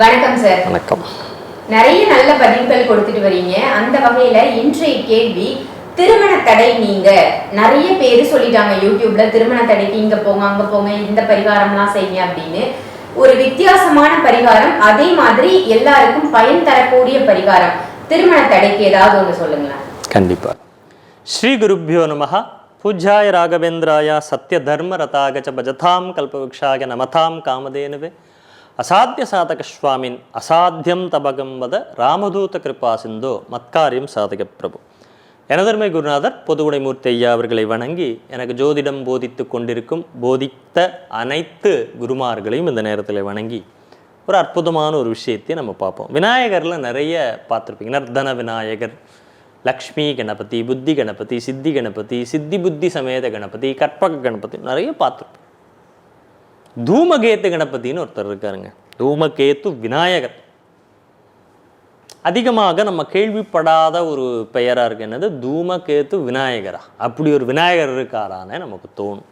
வணக்கம் சார் வணக்கம். நிறைய நல்ல பதில்கள் கொடுத்துட்டு வரீங்க. அந்த வகையில இன்றைய கேள்வி திருமண தடை நீங்க. நிறைய பேர் சொல்லிட்டாங்க யூடியூப்ல திருமண தடைக்கு இங்க போங்க அங்க போங்க இந்த பரிகாரம்லாம் செய்யுங்க அப்படின்னு. ஒரு வித்தியாசமான பரிகாரம் அதே மாதிரி எல்லாருக்கும் பயன் தரக்கூடிய பரிகாரம். திருமண தடைக்கு ஏதாவது ஒண்ணு சொல்லுங்களேன். கண்டிப்பா. ஸ்ரீ குருப்பியோ நம பூஜ்யாய ராகவேந்திராய சத்ய தர்ம ரதாக ச பஜதாம் கல்பவృక్షாய நமதாம் காமதேனுவே. அசாத்திய சாதக சுவாமின் அசாத்தியம் தபகம் வத ராமதூத கிருபா சிந்தோ மத்காரியம் சாதக பிரபு. எனதர்மை குருநாதர் பொதுவுடைமூர்த்தி ஐயா அவர்களை வணங்கி எனக்கு ஜோதிடம் போதித்து கொண்டிருக்கும் போதித்த அனைத்து குருமார்களையும் இந்த நேரத்தில் வணங்கி ஒரு அற்புதமான ஒரு விஷயத்தை நம்ம பார்ப்போம். விநாயகரில் நிறைய பார்த்துருப்பீங்க. நர்தன விநாயகர் லக்ஷ்மி கணபதி புத்தி கணபதி சித்தி கணபதி சித்தி புத்தி சமேத கணபதி கற்பக கணபதி நிறைய பார்த்துருப்போம். தூமகேத்து கணபதினு ஒருத்தர் இருக்காருங்க. தூமகேத்து விநாயகர். அதிகமாக நம்ம கேள்விப்படாத ஒரு பெயராக இருக்கு. என்னது? தூமகேத்து விநாயகரா. அப்படி ஒரு விநாயகர் இருக்காரானே நமக்கு தோணும்.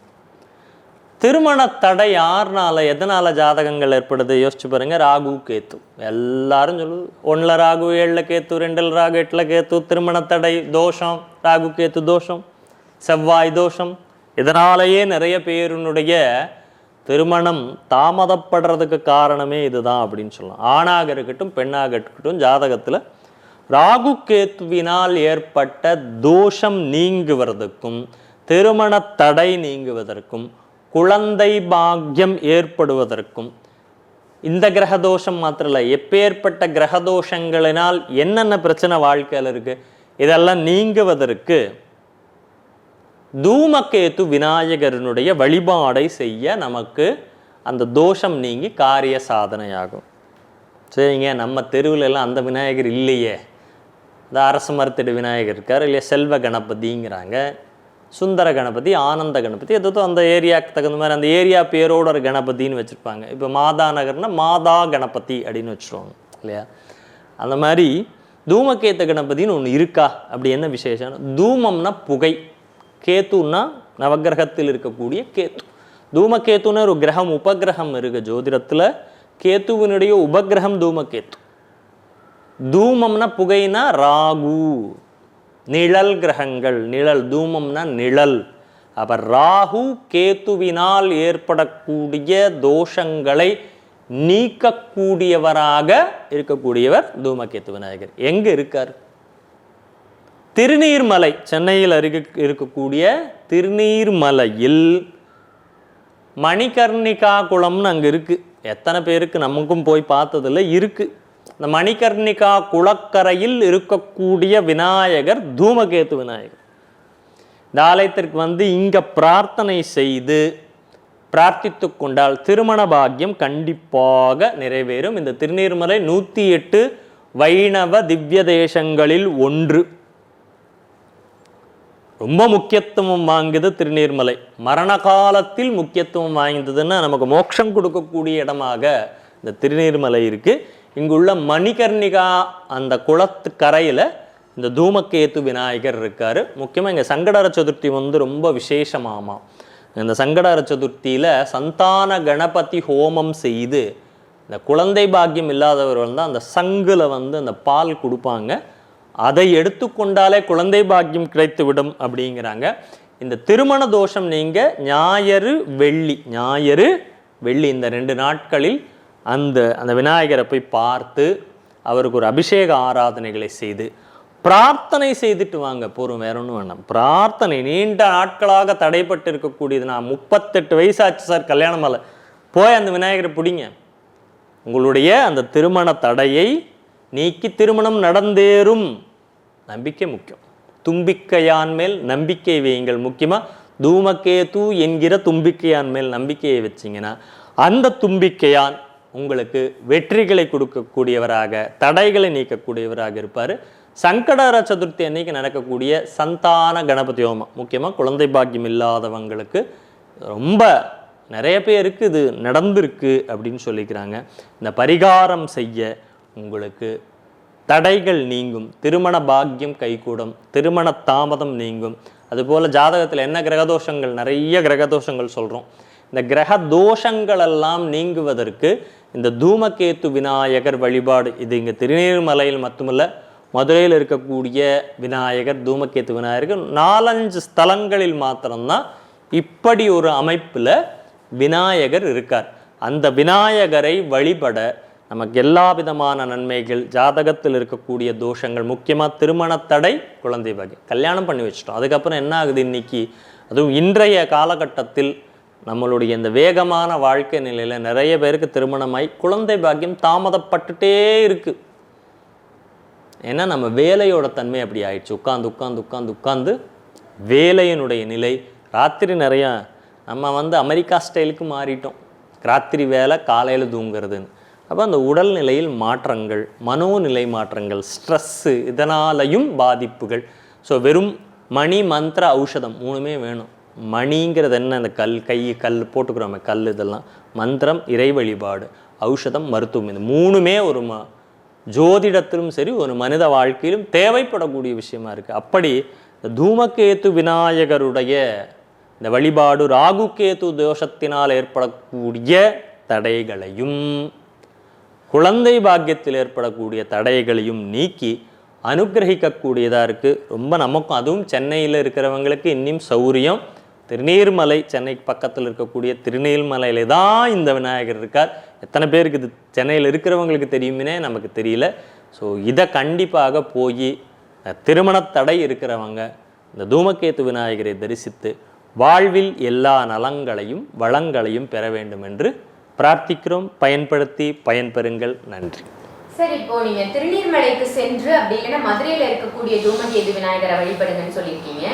திருமண தடை யாருனால எதனால ஜாதகங்கள் ஏற்படுது? யோசிச்சு பாருங்க. ராகு கேத்து. எல்லாரும் சொல்லுது ஒன்றில் ராகு ஏழில் கேத்து ரெண்டில் ராகு எட்டில் கேத்து திருமண தடை தோஷம். ராகு கேத்து தோஷம். செவ்வாய் தோஷம். இதனாலேயே நிறைய பேருனுடைய திருமணம் தாமதப்படுறதுக்கு காரணமே இதுதான் அப்படின்னு சொல்லலாம். ஆணாக இருக்கட்டும் பெண்ணாக இருக்கட்டும் ஜாதகத்தில் ராகு கேத்துவினால் ஏற்பட்ட தோஷம் நீங்குவதற்கும் திருமண தடை நீங்குவதற்கும் குழந்தை பாக்கியம் ஏற்படுவதற்கும் இந்த கிரக தோஷம் மாத்திரம் இல்லை எப்பேற்பட்ட கிரகதோஷங்களினால் என்னென்ன பிரச்சனை வாழ்க்கையில் இருக்குது இதெல்லாம் நீங்குவதற்கு தூமகேத்து விநாயகரனுடைய வழிபாடை செய்ய நமக்கு அந்த தோஷம் நீங்கி காரிய சாதனையாகும். சரிங்க நம்ம தெருவில் எல்லாம் அந்த விநாயகர் இல்லையே. இந்த அரச மரத்தடி விநாயகர் இருக்கார் இல்லையா செல்வ கணபதிங்கிறாங்க சுந்தர கணபதி ஆனந்த கணபதி எதோ அந்த ஏரியாவுக்கு தகுந்த மாதிரி அந்த ஏரியா பேரோட ஒரு கணபதின்னு வச்சுருப்பாங்க. இப்போ மாதா நகர்னா மாதா கணபதி அப்படின்னு வச்சுருவாங்க இல்லையா? அந்த மாதிரி தூமகேத்த கணபதின்னு ஒன்று இருக்கா? அப்படி என்ன விசேஷம்? தூமம்னா புகை. கேத்துன்னா நவக்கிரகத்தில் இருக்கக்கூடிய கேத்து. தூமகேத்துன்னு ஒரு கிரகம் உபகிரகம் இருக்கு ஜோதிடத்தில். கேத்துவினுடைய உபகிரகம் தூமகேத்து. தூமம்னா புகைனா ராகு. நிழல் கிரகங்கள் நிழல். தூமம்னா நிழல். அப்போ ராகு கேத்துவினால் ஏற்படக்கூடிய தோஷங்களை நீக்கக்கூடியவராக இருக்கக்கூடியவர் தூமகேத்து விநாயகர் எங்கே இருக்கார்? திருநீர்மலை சென்னையில் அருகே இருக்கக்கூடிய திருநீர்மலையில் மணிகர்ணிகா குளம்னு அங்கே இருக்குது எத்தனை பேருக்கு நமக்கும் போய் பார்த்ததில்ல இருக்குது இந்த மணிகர்ணிகா குளக்கரையில் இருக்கக்கூடிய விநாயகர் தூமகேத்து விநாயகர். இந்த ஆலயத்திற்கு வந்து இங்கே பிரார்த்தனை செய்து பிரார்த்தித்து கொண்டால் திருமண பாக்கியம் கண்டிப்பாக நிறைவேறும். இந்த திருநீர்மலை நூற்றி எட்டு வைணவ திவ்ய தேசங்களில் ஒன்று. ரொம்ப முக்கியத்துவம் வாங்குது திருநீர்மலை. மரண காலத்தில் முக்கியத்துவம் வாய்ந்ததுன்னா நமக்கு மோட்சம் கொடுக்கக்கூடிய இடமாக இந்த திருநீர்மலை இருக்குது இங்குள்ள மணிகர்ணிகா அந்த குளத்து கரையில் இந்த தூமக்கேத்து விநாயகர் இருக்கார். முக்கியமாக இங்கே சங்கடர சதுர்த்தி வந்து ரொம்ப விசேஷமாமா. இந்த சங்கடர சதுர்த்தியில் சந்தான கணபதி ஹோமம் செய்து இந்த குழந்தை பாக்கியம் இல்லாதவர்கள் தான் அந்த சங்கில் வந்து அந்த பால் கொடுப்பாங்க. அதை எடுத்துக்கொண்டாலே குழந்தை பாக்கியம் கிடைத்துவிடும் அப்படிங்கிறாங்க. இந்த திருமண தோஷம் நீங்கள் ஞாயிறு வெள்ளி ஞாயிறு வெள்ளி இந்த ரெண்டு நாட்களில் அந்த அந்த விநாயகரை போய் பார்த்து அவருக்கு ஒரு அபிஷேக ஆராதனைகளை செய்து பிரார்த்தனை செய்துட்டு வாங்க போகிறோம் வேற ஒன்றும் வேணாம் பிரார்த்தனை நீண்ட நாட்களாக தடைப்பட்டு இருக்கக்கூடியது நான் முப்பத்தெட்டு வயசாச்சு சார் கல்யாணம் மேலே போய் அந்த விநாயகரை பிடிங்க. உங்களுடைய அந்த திருமண தடையை நீக்கி திருமணம் நடந்தேறும். நம்பிக்கை முக்கியம். தும்பிக்கையான் மேல் நம்பிக்கை வையுங்கள். முக்கியமாக தூமகேது என்கிற தும்பிக்கையான் மேல் நம்பிக்கையை வச்சிங்கன்னா அந்த தும்பிக்கையான் உங்களுக்கு வெற்றிகளை கொடுக்கக்கூடியவராக தடைகளை நீக்கக்கூடியவராக இருப்பார். சங்கடர சதுர்த்தி அன்னைக்கு நடக்கக்கூடிய சந்தான கணபதி ஹோமம். முக்கியமாக குழந்தை பாக்கியம் இல்லாதவங்களுக்கு ரொம்ப நிறைய பேருக்கு இது நடந்திருக்கு அப்படின்னு சொல்லிக்கிறாங்க. இந்த பரிகாரம் செய்ய உங்களுக்கு தடைகள் நீங்கும் திருமண பாக்கியம் கைகூடும் திருமண தாமதம் நீங்கும். அதுபோல் ஜாதகத்தில் என்ன கிரகதோஷங்கள்? நிறைய கிரகதோஷங்கள் சொல்கிறோம் இந்த கிரக தோஷங்களெல்லாம் நீங்குவதற்கு இந்த தூமகேத்து விநாயகர் வழிபாடு இது இங்கே திருநீர்மலையில் மட்டுமல்ல மதுரையில் இருக்கக்கூடிய விநாயகர் தூமகேத்து விநாயகர் நாலஞ்சு ஸ்தலங்களில் மாத்திரம்தான் இப்படி ஒரு அமைப்பில் விநாயகர் இருக்கார். அந்த விநாயகரை வழிபட நமக்கு எல்லா விதமான நன்மைகள் ஜாதகத்தில் இருக்கக்கூடிய தோஷங்கள் முக்கியமாக திருமண தடை குழந்தை பாக்கியம் கல்யாணம் பண்ணி வச்சிட்டோம். அதுக்கப்புறம் என்ன ஆகுது இன்னைக்கு? அதுவும் இன்றைய காலகட்டத்தில் நம்மளுடைய இந்த வேகமான வாழ்க்கை நிலையில் நிறைய பேருக்கு திருமணமாய் குழந்தை பாக்கியம் தாமதப்பட்டுட்டே இருக்குது ஏன்னா நம்ம வேலையோட தன்மை அப்படி ஆயிடுச்சு. உட்காந்து உட்காந்து உட்காந்து உட்காந்து வேலையினுடைய நிலை. ராத்திரி நிறையா நம்ம வந்து அமெரிக்கா ஸ்டைலுக்கு மாறிட்டோம். ராத்திரி வேலை காலையில் தூங்குறதுன்னு. அப்போ அந்த உடல்நிலையில் மாற்றங்கள் மனோநிலை மாற்றங்கள் ஸ்ட்ரெஸ்ஸு இதனாலையும் பாதிப்புகள். ஸோ வெறும் மணி மந்திர ஔஷதம் மூணுமே வேணும். மணிங்கிறது என்ன? அந்த கல் கை கல் போட்டுக்கிறோமே கல் இதெல்லாம். மந்திரம் இறை வழிபாடு ஔஷதம் மருத்துவம் இது மூணுமே ஒரு ம ஜோதிடத்திலும் சரி ஒரு மனித வாழ்க்கையிலும் தேவைப்படக்கூடிய விஷயமா இருக்குது அப்படி இந்த தூமகேத்து விநாயகருடைய இந்த வழிபாடு ராகுகேது தோஷத்தினால் ஏற்படக்கூடிய தடைகளையும் குழந்தை பாக்கியத்தில் ஏற்படக்கூடிய தடைகளையும் நீக்கி அனுகிரகிக்கக்கூடியதாக இருக்குது ரொம்ப நமக்கும் அதுவும் சென்னையில் இருக்கிறவங்களுக்கு இன்னும் சௌரியம். திருநீர்மலை சென்னைக்கு பக்கத்தில் இருக்கக்கூடிய திருநீர்மலையில தான் இந்த விநாயகர் இருக்கார். எத்தனை பேருக்கு இது சென்னையில் இருக்கிறவங்களுக்கு தெரியுமே நமக்கு தெரியல. ஸோ இதை கண்டிப்பாக போய் திருமண தடை இருக்கிறவங்க இந்த தூமகேத்து விநாயகரை தரிசித்து வாழ்வில் எல்லா நலங்களையும் வளங்களையும் பெற வேண்டும் என்று பிரார்த்திக்கிறோம் பயன்படுத்தி பயன்பெறுங்கள் நன்றி. சார் இப்போ நீங்க திருநீர்மலைக்கு சென்று அப்படி இல்லைன்னா மதுரையில இருக்கக்கூடிய தூமகேது விநாயகரை வழிபடுங்கன்னு சொல்லியிருக்கீங்க.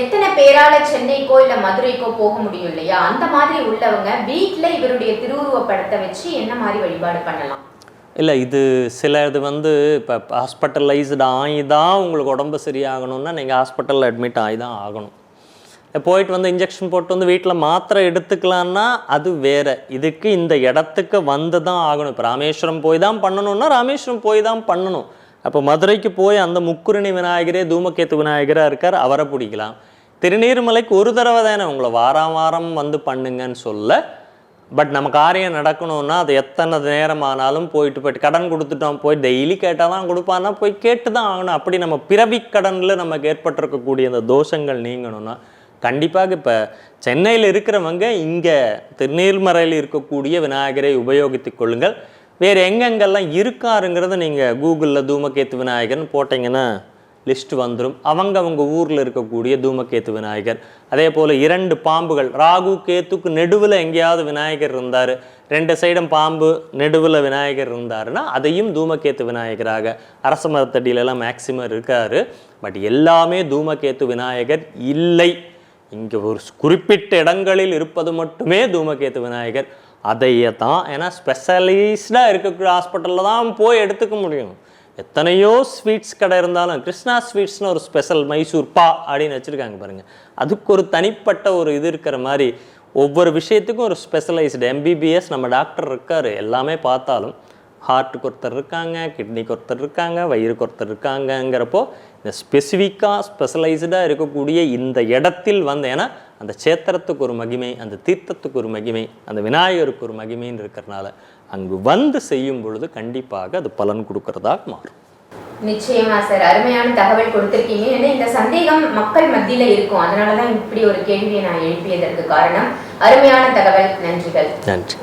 எத்தனை பேரால சென்னைக்கோ இல்ல மதுரைக்கோ போக முடியும் இல்லையா? அந்த மாதிரி உள்ளவங்க வீட்ல இவருடைய திருவுருவ படத்தை வச்சு என்ன மாதிரி வழிபாடு பண்ணலாம்? இல்லை இது சில இது வந்து இப்போ ஹாஸ்பிட்டலைஸ்டு ஆகி தான் உங்களுக்கு உடம்பு சரியாகணும்னா நீங்கள் ஹாஸ்பிட்டலில் அட்மிட் ஆகி தான் ஆகணும். போயிட்டு வந்து இன்ஜெக்ஷன் போட்டு வந்து வீட்டில் மாத்திரை எடுத்துக்கலான்னா அது வேற. இதுக்கு இந்த இடத்துக்கு வந்து தான் ஆகணும். இப்போ ராமேஸ்வரம் போய் தான் பண்ணணும்னா ராமேஸ்வரம் போய் தான் பண்ணணும். அப்போ மதுரைக்கு போய் அந்த முக்குருணி விநாயகரே தூமகேத்து விநாயகராக இருக்கார் அவரை பிடிக்கலாம். திருநீர்மலைக்கு ஒரு தடவை தானே உங்களை வாரம் வாரம் வந்து பண்ணுங்கன்னு சொல்ல. பட் நம்ம காரியம் நடக்கணும்னா அது எத்தனை நேரம் ஆனாலும் போயிட்டு போயிட்டு கடன் கொடுத்துட்டோம் போய் டெய்லி கேட்டால் தான் கொடுப்பான்னா போய் கேட்டு தான் ஆகணும். அப்படி நம்ம பிறவி கடனில் நமக்கு ஏற்பட்டிருக்கக்கூடிய அந்த தோஷங்கள் நீங்கணும்னா கண்டிப்பாக இப்போ சென்னையில் இருக்கிறவங்க இங்கே திருநீர்மறையில் இருக்கக்கூடிய விநாயகரை உபயோகித்துக் கொள்ளுங்கள். வேறு எங்கெங்கெல்லாம் இருக்காருங்கிறத நீங்கள் கூகுளில் தூமகேத்து விநாயகர்னு போட்டிங்கன்னா லிஸ்ட் வந்துடும் அவங்க அவங்க ஊரில் இருக்கக்கூடிய தூமகேத்து விநாயகர். அதே போல் இரண்டு பாம்புகள். ராகு கேத்துக்கு நெடுவில் எங்கேயாவது விநாயகர் இருந்தார். ரெண்டு சைடும் பாம்பு நெடுவில் விநாயகர் இருந்தாருன்னா அதையும் தூமகேத்து விநாயகராக. அரச மரத்தடியிலலாம் மேக்சிமம் இருக்கார். பட் எல்லாமே தூமகேத்து விநாயகர் இல்லை. இங்கே ஒரு குறிப்பிட்ட இடங்களில் இருப்பது மட்டுமே தூமகேத்து விநாயகர். அதையே தான் ஏன்னா ஸ்பெஷலிஸ்டாக இருக்கக்கூடிய ஹாஸ்பிட்டலில் தான் போய் எடுத்துக்க முடியும். எத்தனையோ ஸ்வீட்ஸ் கடை இருந்தாலும் கிருஷ்ணா ஸ்வீட்ஸ்னு ஒரு ஸ்பெஷல் மைசூர் பா அப்படின்னு வச்சுருக்காங்க பாருங்கள் அதுக்கு ஒரு தனிப்பட்ட ஒரு இது இருக்கிற மாதிரி ஒவ்வொரு விஷயத்துக்கும் ஒரு ஸ்பெஷலைஸ்டு எம்பிபிஎஸ் நம்ம டாக்டர் இருக்கார். எல்லாமே பார்த்தாலும் ஹார்ட்டுக்கு ஒருத்தர் இருக்காங்க கிட்னிக்கு ஒருத்தர் இருக்காங்க வயிறுக்கு ஒருத்தர் இருக்காங்கங்கிறப்போ இந்த ஸ்பெசிஃபிக்காக ஸ்பெஷலைஸ்டாக இருக்கக்கூடிய இந்த இடத்தில் வந்து ஏன்னா அந்த சேத்திரத்துக்கு ஒரு மகிமை அந்த தீர்த்தத்துக்கு ஒரு மகிமை அந்த விநாயகருக்கு ஒரு மகிமைன்னு இருக்கிறனால அங்கு வந்து செய்யும் பொழுது கண்டிப்பாக அது பலன் கொடுக்கறதாக மாறும். நிச்சயமா சார். அருமையான தகவல் கொடுத்திருக்கீங்க. ஏன்னா இந்த சந்தேகம் மக்கள் மத்தியில இருக்கும். அதனாலதான் இப்படி ஒரு கேள்வியை நான் எழுப்பியதற்கு காரணம். அருமையான தகவல். நன்றிகள். நன்றி.